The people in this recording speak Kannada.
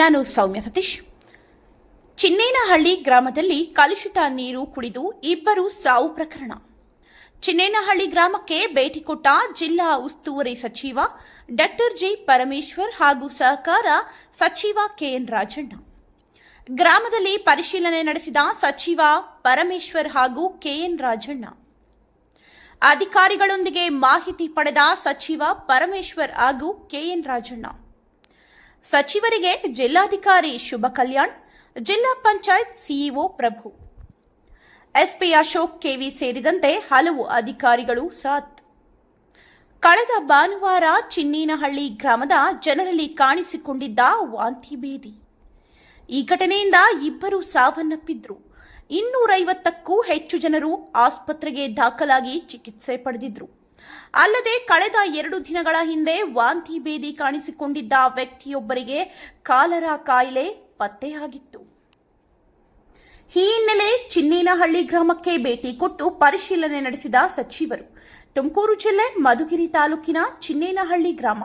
ನಾನು ಸೌಮ್ಯ ಸತೀಶ್. ಚಿನ್ನೇನಹಳ್ಳಿ ಗ್ರಾಮದಲ್ಲಿ ಕಲುಷಿತ ನೀರು ಕುಡಿದು ಇಬ್ಬರು ಸಾವು ಪ್ರಕರಣ. ಚಿನ್ನೇನಹಳ್ಳಿ ಗ್ರಾಮಕ್ಕೆ ಭೇಟಿ ಕೊಟ್ಟ ಜಿಲ್ಲಾ ಉಸ್ತುವಾರಿ ಸಚಿವ ಡಾಕ್ಟರ್ ಜಿ ಪರಮೇಶ್ವರ್ ಹಾಗೂ ಸಹಕಾರ ಸಚಿವ ಕೆಎನ್ ರಾಜಣ್ಣ. ಗ್ರಾಮದಲ್ಲಿ ಪರಿಶೀಲನೆ ನಡೆಸಿದ ಸಚಿವ ಪರಮೇಶ್ವರ್ ಹಾಗೂ ಕೆಎನ್ ರಾಜಣ್ಣ. ಅಧಿಕಾರಿಗಳೊಂದಿಗೆ ಮಾಹಿತಿ ಪಡೆದ ಸಚಿವ ಪರಮೇಶ್ವರ್ ಹಾಗೂ ಕೆಎನ್ ರಾಜಣ್ಣ. ಸಚಿವರಿಗೆ ಜಿಲ್ಲಾಧಿಕಾರಿ ಶುಭ ಕಲ್ಯಾಣ್, ಜಿಲ್ಲಾ panchayat CEO Prabhu. SP Ashok K V ಸೇರಿದಂತೆ ಹಲವು ಅಧಿಕಾರಿಗಳು ಸಾಥ್. ಕಳೆದ ಭಾನುವಾರ ಚಿನ್ನೀನಹಳ್ಳಿ ಗ್ರಾಮದ ಜನರಲ್ಲಿ ಕಾಣಿಸಿಕೊಂಡಿದ್ದ ವಾಂತಿ ಭೇದಿ. ಈ ಘಟನೆಯಿಂದ ಇಬ್ಬರು ಸಾವನ್ನಪ್ಪಿದ್ರು. ಇನ್ನೂರೈವತ್ತಕ್ಕೂ ಹೆಚ್ಚು ಜನರು ಆಸ್ಪತ್ರೆಗೆ ದಾಖಲಾಗಿ ಚಿಕಿತ್ಸೆ ಪಡೆದಿದ್ರು. ಅಲ್ಲದೆ ಕಳೆದ ಎರಡು ದಿನಗಳ ಹಿಂದೆ ವಾಂತಿ ಭೇದಿ ಕಾಣಿಸಿಕೊಂಡಿದ್ದ ವ್ಯಕ್ತಿಯೊಬ್ಬರಿಗೆ ಕಾಲರ ಕಾಯಿಲೆ ಪತ್ತೆಯಾಗಿತ್ತು. ಈ ಹಿನ್ನೆಲೆ ಚಿನ್ನೇನಹಳ್ಳಿ ಗ್ರಾಮಕ್ಕೆ ಭೇಟಿ ಕೊಟ್ಟು ಪರಿಶೀಲನೆ ನಡೆಸಿದ ಸಚಿವರು. ತುಮಕೂರು ಜಿಲ್ಲೆ ಮಧುಗಿರಿ ತಾಲೂಕಿನ ಚಿನ್ನೇನಹಳ್ಳಿ ಗ್ರಾಮ.